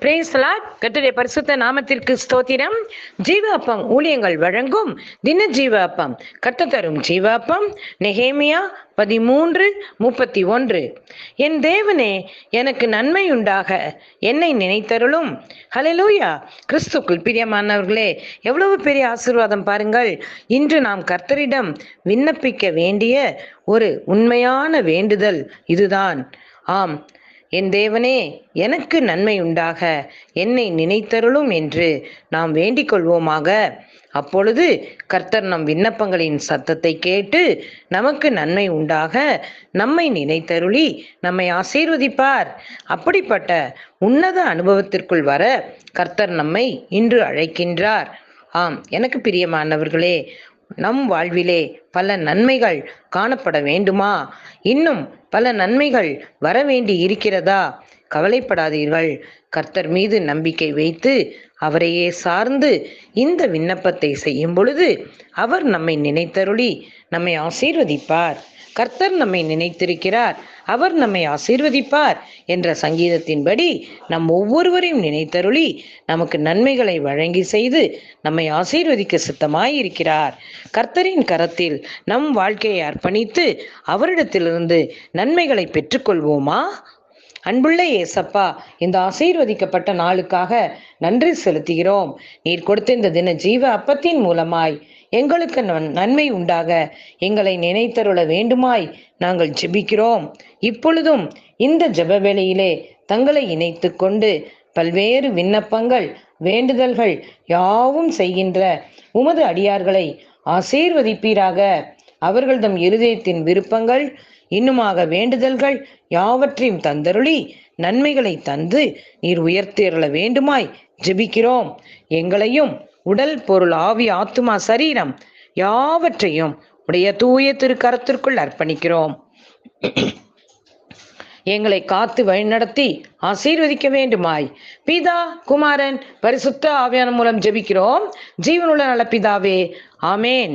பிரேசலாட் கட்டுரை பரிசுத்த நாமத்திற்கு ஸ்தோத்திரம். ஜீவ அப்பம் ஊழியங்கள் வழங்கும் தின ஜீவ அப்பம் கட்ட தரும் ஜீவ அப்பம் நெகேமியா பதிமூன்று முப்பத்தி ஒன்று. என் தேவனே எனக்கு நன்மை உண்டாக என்னை நினைத்தருளும். ஹலலூயா கிறிஸ்துக்குள் பிரியமானவர்களே எவ்வளவு பெரிய ஆசீர்வாதம் பாருங்கள். இன்று நாம் கர்த்தரிடம் விண்ணப்பிக்க வேண்டிய ஒரு உண்மையான வேண்டுதல் இதுதான். ஆம் என் தேவனே எனக்கு நன்மை உண்டாக என்னை நினைத்தருளும் என்று நாம் வேண்டிக் கொள்வோமாக. அப்பொழுது கர்த்தர் நம் விண்ணப்பங்களின் சத்தத்தை கேட்டு நமக்கு நன்மை உண்டாக நம்மை நினைத்தருளி நம்மை ஆசீர்வதிப்பார். அப்படிப்பட்ட உன்னத அனுபவத்திற்குள் வர கர்த்தர் நம்மை இன்று அழைக்கின்றார். ஆம் எனக்கு பிரியமானவர்களே நம் வாழ்விலே பல நன்மைகள் காணப்பட வேண்டுமா? இன்னும் பல நன்மைகள் வர வேண்டி இருக்கிறதா கவலைப்படாதீர்கள். கர்த்தர் மீது நம்பிக்கை வைத்து அவரையே சார்ந்து இந்த விண்ணப்பத்தை செய்யும் பொழுது அவர் நம்மை நினைத்தருளி நம்மை ஆசீர்வதிப்பார். கர்த்தர் நம்மை நினைத்திருக்கிறார் அவர் நம்மை ஆசீர்வதிப்பார் என்ற சங்கீதத்தின்படி நம் ஒவ்வொருவரையும் நினைத்தருளி நமக்கு நன்மைகளை வழங்கி செய்து நம்மை ஆசீர்வதிக்க சித்தமாயிருக்கிறார். கர்த்தரின் கரத்தில் நம் வாழ்க்கையை அர்ப்பணித்து அவரிடத்திலிருந்து நன்மைகளை பெற்றுக்கொள்வோமா? அன்புள்ள ஏசப்பா இந்த ஆசீர்வதிக்கப்பட்ட நாளுக்காக நன்றி செலுத்துகிறோம். நீர் கொடுத்த இந்த தின ஜீவ அப்பத்தின் மூலமாய் எங்களுக்கு நன்மை உண்டாக. எங்களை நினைத்தருள வேண்டுமாய் நாங்கள் ஜெபிக்கிறோம். இப்பொழுதும் இந்த ஜெப வேளையிலே தங்களை இணைத்து கொண்டு பல்வேறு விண்ணப்பங்கள் வேண்டுதல்கள் யாவும் செய்கின்ற உமது அடியார்களை ஆசீர்வதிப்பீராக. அவர்கள்தம் இருதயத்தின் விருப்பங்கள் இன்னுமாக வேண்டுதல்கள் யாவற்றையும் தந்தருளி நன்மைகளை தந்து நீர் உயர்த்தேறல வேண்டுமாய் ஜெபிக்கிறோம். எங்களையும் உடல் பொருள் ஆவி ஆத்துமா சரீரம் யாவற்றையும் உடைய தூய திருக்கரத்திற்குள் அர்ப்பணிக்கிறோம். எங்களை காத்து வழிநடத்தி ஆசீர்வதிக்க வேண்டுமாய். பிதா குமாரன் பரிசுத்த ஆவியான மூலம் ஜெபிக்கிறோம். ஜீவனுள்ள நல பிதாவே ஆமேன்.